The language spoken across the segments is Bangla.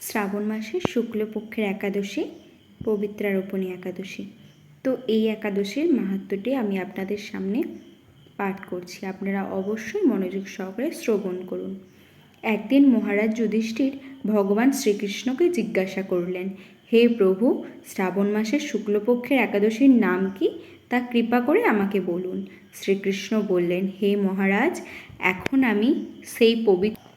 শ্রাবণ মাসের শুক্লপক্ষের একাদশী পবিত্রারোপণী একাদশী। তো এই একাদশীর মাহাত্ম্যটি আমি আপনাদের সামনে পাঠ করছি। আপনারা অবশ্যই মনোযোগ সহকারে শ্রবণ করুন। একদিন মহারাজ যুধিষ্ঠির ভগবান শ্রীকৃষ্ণকে জিজ্ঞাসা করলেন, হে প্রভু, শ্রাবণ মাসের শুক্লপক্ষের একাদশীর নাম কি? তা কৃপা করে আমাকে বলুন। শ্রীকৃষ্ণ বললেন, হে মহারাজ, এখন আমি সেই পবিত্র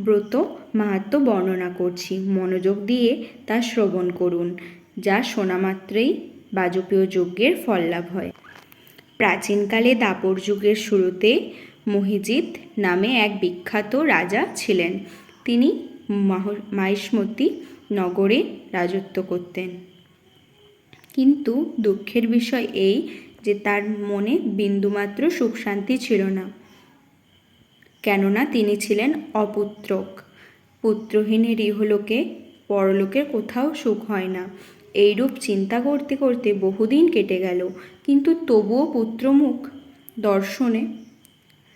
ব্রত মাহাত্ম্য বর্ণনা করছি। মনোযোগ দিয়ে তা শ্রবণ করুন, যা শোনা মাত্রেই বাজপেয় যজ্ঞের ফল লাভ হয়। প্রাচীনকালে দাপর যুগের শুরুতে মহিজিৎ নামে এক বিখ্যাত রাজা ছিলেন। তিনি মাহ- মাহিষ্মতি নগরে রাজত্ব করতেন। কিন্তু দুঃখের বিষয় এই যে তার মনে বিন্দুমাত্র সুখ শান্তি ছিল না। কেননা তিনি ছিলেন অপুত্রক। পুত্রহীনের ইহলোকে, পরলোকের কোথাও সুখ হয় না। এইরূপ চিন্তা করতে করতে বহুদিন কেটে গেল, কিন্তু তবুও পুত্রমুখ দর্শনে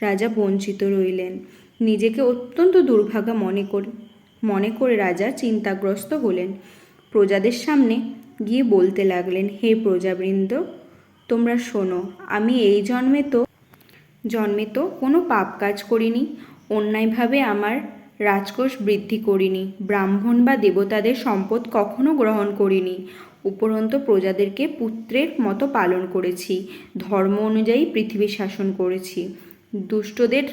রাজা বঞ্চিত রইলেন। নিজেকে অত্যন্ত দুর্ভাগা মনে করে মনে করে রাজা চিন্তাগ্রস্ত হলেন। প্রজাদের সামনে গিয়ে বলতে লাগলেন, হে প্রজাবৃন্দ, তোমরা শোনো, আমি এই জন্মে তো জন্মে তো কোনো পাপ কাজ করিনি, অন্যায়ভাবে আমার রাজকোষ বৃদ্ধি করিনি, ব্রাহ্মণ বা দেবতাদের সম্পদ কখনো গ্রহণ করিনি, উপরন্ত প্রজাদেরকে পুত্রের মতো পালন করেছি, ধর্ম অনুযায়ী পৃথিবী শাসন করেছি, দুষ্টদের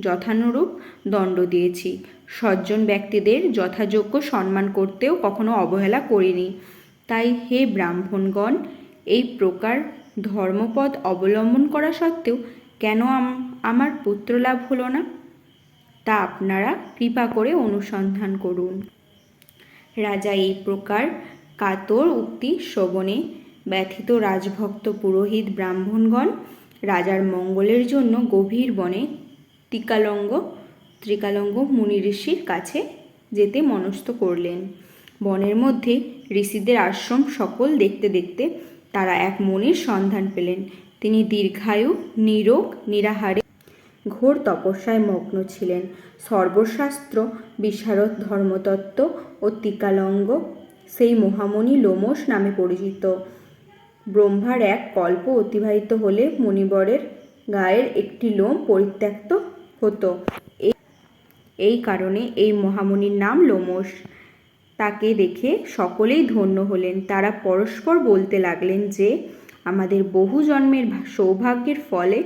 যথানুরূপ দণ্ড দিয়েছি, সজ্জন ব্যক্তিদের যথাযোগ্য সম্মান করতেও কখনো অবহেলা করিনি। তাই হে ব্রাহ্মণগণ, এই প্রকার ধর্মপদ অবলম্বন করা সত্ত্বেও কেন আম- আমার পুত্র লাভ হলো না? তা আপনারা কৃপা করে অনুসন্ধান করুন। রাজা এই প্রকার কাতর উক্তি শ্রবণে ব্যথিত রাজভক্ত পুরোহিত ব্রাহ্মণগণ রাজার মঙ্গলের জন্য গভীর বনে টিকালঙ্গ, ত্রিকালঙ্গ মুনি ঋষির কাছে যেতে মনস্থ করলেন। বনের মধ্যে ঋষিদের আশ্রম সকল দেখতে দেখতে তারা এক মনির সন্ধান পেলেন। তিনি দীর্ঘায়ু, নিরোগ, নিরাহারে, ঘোর তপস্যায় মগ্ন ছিলেন। সর্বশাস্ত্র, বিশারদ ধর্মতত্ত্ব ও টিকালঙ্গ সেই মহামণি লোমস নামে পরিচিত। ব্রহ্মার এক কল্প অতিবাহিত হলে মণিবরের গায়ের একটি লোম পরিত্যক্ত হতো। এই কারণে এই মহামণির নাম লোমস তাকে দেখে সকলেই ধন্য হলেন। তারা পরস্পর বলতে লাগলেন যে আমাদের বহু জন্মের সৌভাগ্যের ফলে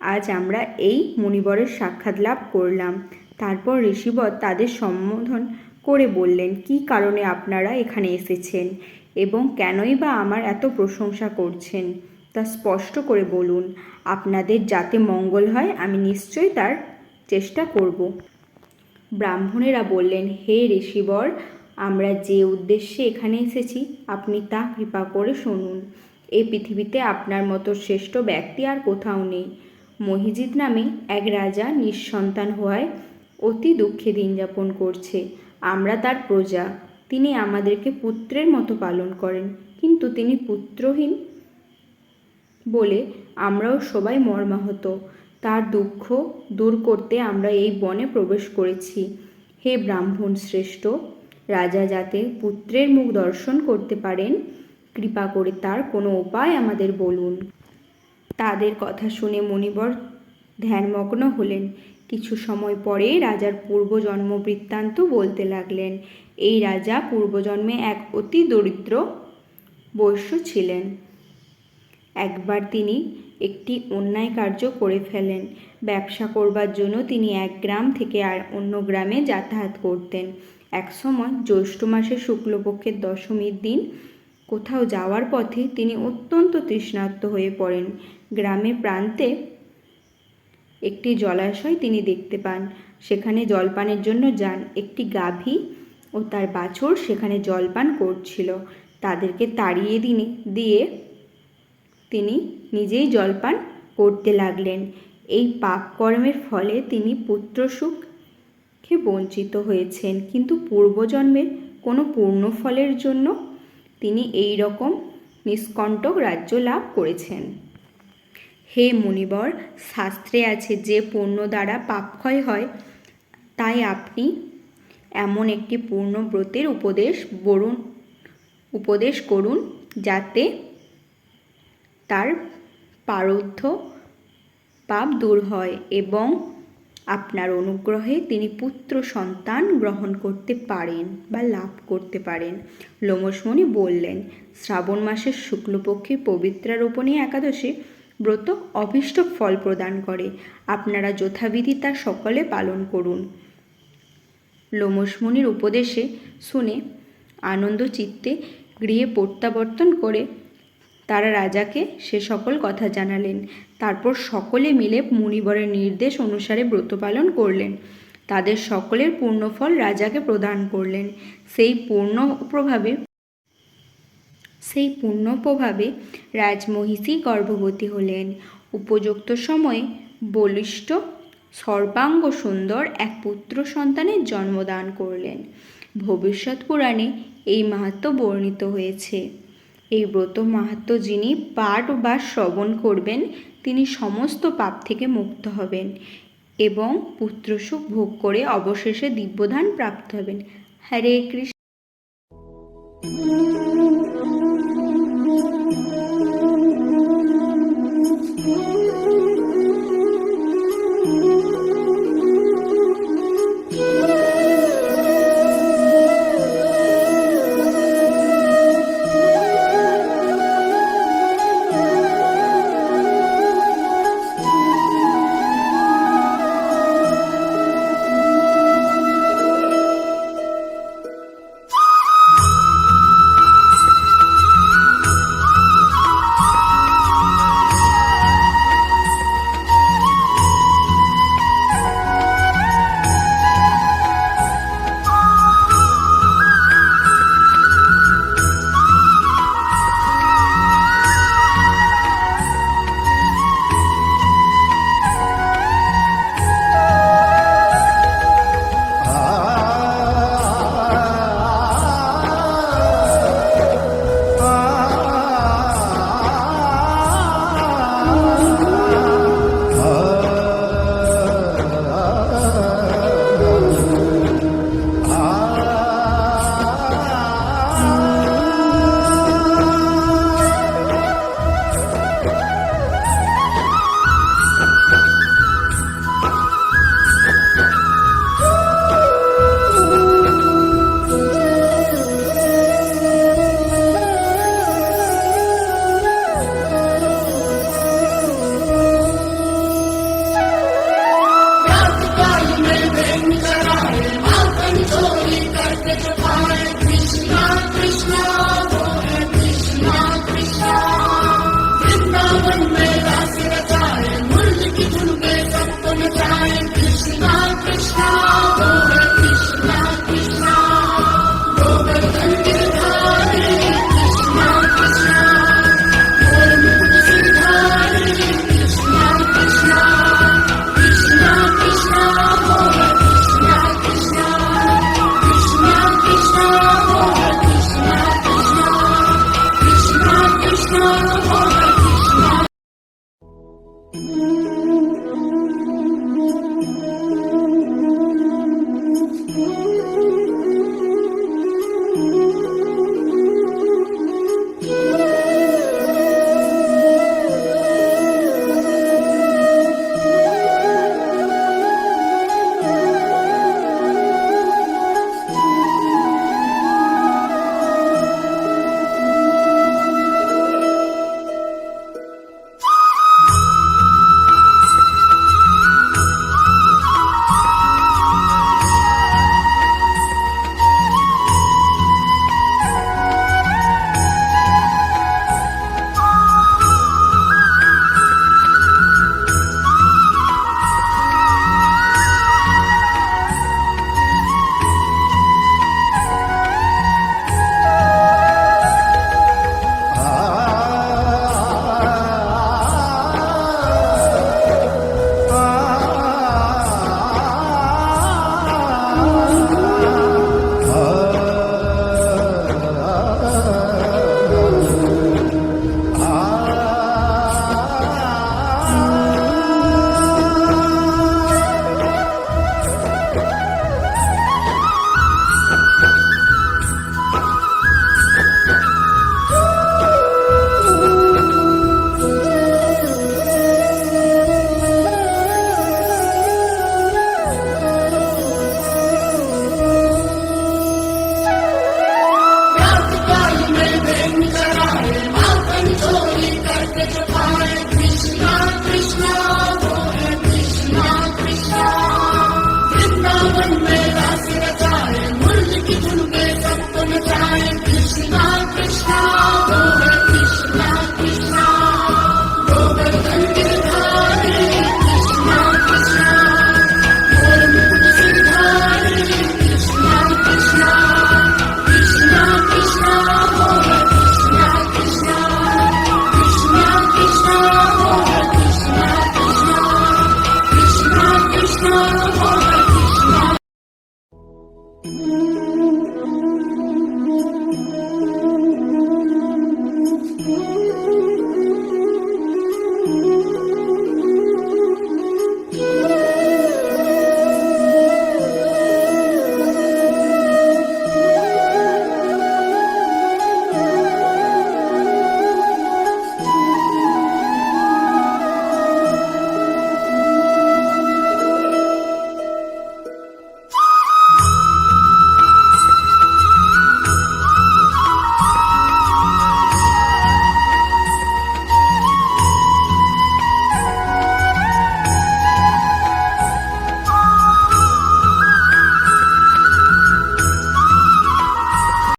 আজ আমরা এই মণিবরের সাক্ষাৎ লাভ করলাম। তারপর ঋষিবর তাদের সম্বোধন করে বললেন, কী কারণে আপনারা এখানে এসেছেন এবং কেনই বা আমার এত প্রশংসা করছেন? তা স্পষ্ট করে বলুন, আপনাদের যাতে মঙ্গল হয়, আমি নিশ্চয়ই তার চেষ্টা করব। ব্রাহ্মণেরা বললেন, হে ঋষিবর, আমরা যে উদ্দেশ্যে এখানে এসেছি, আপনি তা কৃপা করে শুনুন। এই পৃথিবীতে আপনার মতো শ্রেষ্ঠ ব্যক্তি আর কোথাও নেই। মহিজিৎ নামে এক রাজা নিঃসন্তান হওয়ায় অতি দুঃখে দিন যাপন করছে। আমরা তার প্রজা। তিনি আমাদেরকে পুত্রের মতো পালন করেন। কিন্তু তিনি পুত্রহীন বলে আমরাও সবাই মর্মাহত। তার দুঃখ দূর করতে আমরা এই বনে প্রবেশ করেছি। হে ব্রাহ্মণ শ্রেষ্ঠ, রাজা যাতে পুত্রের মুখ দর্শন করতে পারেন কৃপা করে তার কোনো উপায় আমাদের বলুন। তাদের কথা শুনে মণিবর ধ্যানমগ্ন হলেন। কিছু সময় পরে রাজার পূর্বজন্ম বৃত্তান্ত বলতে লাগলেন, এই রাজা পূর্বজন্মে এক অতি দরিদ্র বৈশ্য ছিলেন। একবার তিনি একটি অন্যায় কার্য করে ফেলেন। ব্যবসা করবার জন্য তিনি এক গ্রাম থেকে আর অন্য গ্রামে যাতায়াত করতেন। একসময় জ্যৈষ্ঠ মাসের শুক্লপক্ষের দশমীর দিন কোথাও যাওয়ার পথে তিনি অত্যন্ত তৃষ্ণার্ত হয়ে পড়েন। গ্রামের প্রান্তে একটি জলাশয় তিনি দেখতে পান। সেখানে জলপানের জন্য যান। একটি গাভী ও তার বাছুর সেখানে জলপান করছিল। তাদেরকে তাড়িয়ে দিনে, দিয়ে তিনি নিজেই জলপান করতে লাগলেন। এই পাপ কর্মের ফলে তিনি পুত্রসুখে বঞ্চিত হয়েছেন। কিন্তু পূর্বজন্মের কোনো পূর্ণ ফলের জন্য তিনি এই রকম নিষ্কণ্টক রাজ্য লাভ করেছেন। হে মুনিবর, শাস্ত্রে আছে যে পুণ্য দ্বারা পাপক্ষয় হয়, তাই আপনি এমন একটি পূর্ণ ব্রতের উপদেশ বরুণ, উপদেশ করুন যাতে তার পারদ্ধ পাপ দূর হয় এবং আপনার অনুগ্রহে তিনি পুত্র সন্তান গ্রহণ করতে পারেন বা লাভ করতে পারেন। লোমসমণি বললেন, শ্রাবণ মাসের শুক্লপক্ষের পবিত্রারোপণী একাদশী ব্রত অভীষ্ট ফল প্রদান করে। আপনারা যথাবিধি তা সকলে পালন করুন। লোমসমণির উপদেশে শুনে আনন্দ চিত্তে গৃহে প্রত্যাবর্তন করে তারা রাজাকে সে সকল কথা জানালেন। তারপর সকলে মিলে মুনিবরের নির্দেশ অনুসারে ব্রত পালন করলেন। তাদের সকলের পূর্ণফল রাজাকে প্রদান করলেন। সেই পূর্ণ প্রভাবে, সেই পূর্ণ প্রভাবে রাজমহিষী গর্ভবতী হলেন। উপযুক্ত সময়ে বলিষ্ঠ, সর্বাঙ্গ সুন্দর এক পুত্র সন্তানের জন্মদান করলেন। ভবিষ্যৎ পুরাণে এই মাহাত্ম্য বর্ণিত হয়েছে। এই ব্রত মাহাত্ম যিনি পাঠ বা শ্রবণ করবেন, তিনি সমস্ত পাপ থেকে মুক্ত হবেন এবং পুত্র সুখ ভোগ করে অবশেষে দিব্যদান প্রাপ্ত হবেন। হরে কৃষ্ণ।